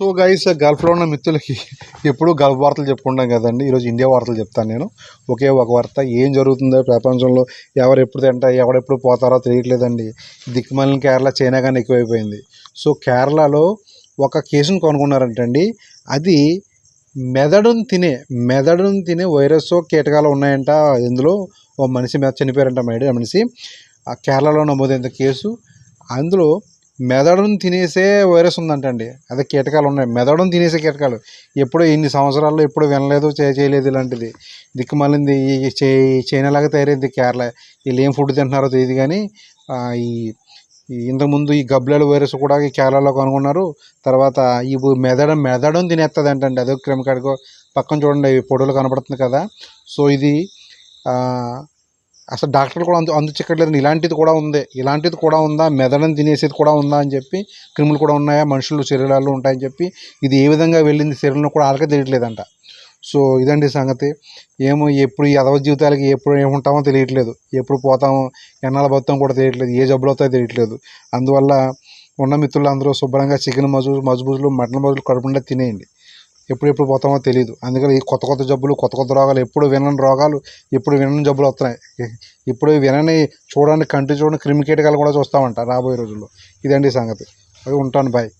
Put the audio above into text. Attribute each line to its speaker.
Speaker 1: So guys గల్ఫ్లో ఉన్న మిత్రులకి ఎప్పుడు గల్ఫ్ వార్తలు చెప్పుకుంటాం కదండి. ఈరోజు ఇండియా వార్తలు చెప్తాను నేను. ఒకే ఒక వార్త ఏం జరుగుతుందో ప్రపంచంలో ఎవరు ఎప్పుడు తింటా ఎవరెప్పుడు పోతారో తెలియట్లేదండి. దిక్కుమలిన కేరళ చైనా కానీ ఎక్కువైపోయింది. సో కేరళలో ఒక కేసును కనుగొన్నారంటండి అది మెదడును తినే మెదడును తినే వైరస్ కీటకాలు ఉన్నాయంట. ఇందులో ఓ మనిషి మీద చనిపోయారంట మేడం మనిషి. ఆ కేరళలో నమోదైన కేసు. అందులో మెదడును తినేసే వైరస్ ఉందంటండి. అదే కీటకాలు ఉన్నాయి. మెదడును తినేసే కీటకాలు. ఎప్పుడో ఇన్ని సంవత్సరాల్లో ఎప్పుడు వినలేదు చేయలేదు ఇలాంటిది. దిక్కుమాలింది ఈ చైనాలాగా చైనా లాగా తయారైంది కేరళ. వీళ్ళు ఏం ఫుడ్ తింటున్నారో తెలియదు కానీ ఈ ఇంతకుముందు ఈ గబ్లేల వైరస్ కూడా ఈ కేరళలో కనుగొన్నారు. తర్వాత ఈ మెదడు మెదడం తినేస్తుంది అంటండి అదో క్రిమికాడికో పక్కన చూడండి ఈ ఫోటోలో కనపడుతుంది కదా. సో ఇది అసలు డాక్టర్లు కూడా అందు అందుచిక్కర్లేదు. ఇలాంటిది కూడా ఉంది. ఇలాంటిది కూడా ఉందా? మెదడుని తినేసేది కూడా ఉందా? అని చెప్పి క్రిములు కూడా ఉన్నాయా? మనుషులు శరీరాల్లో ఉంటాయని చెప్పి ఇది ఏ విధంగా వెళ్ళింది శరీరంలో కూడా వాళ్ళకే తెలియట్లేదంట. సో ఇదండి సంగతి. ఏమో ఎప్పుడు ఈ అదవ జీవితాలకి ఎప్పుడు ఏముంటామో తెలియట్లేదు. ఎప్పుడు పోతామో ఎన్నాళ్ళ బతాం కూడా తెలియట్లేదు. ఏ జబ్బులు అవుతాయో తెలియట్లేదు. అందువల్ల ఉన్న మిత్రులు అందరూ శుభ్రంగా చికెన్ మజు మజబూజులు మటన్ మజులు కడుపుండా తినేయండి. ఎప్పుడు ఎప్పుడు పోతామో తెలియదు అందుకని ఈ కొత్త కొత్త జబ్బులు కొత్త కొత్త రోగాలు ఎప్పుడు వినని రోగాలు ఎప్పుడు వినని జబ్బులు వస్తున్నాయి. ఇప్పుడు వినని చూడండి కంటి చూడండి క్రిమికీటకాలు కూడా చూస్తామంట రాబోయే రోజుల్లో. ఇదండి సంగతి. అది ఉంటాను బాయ్.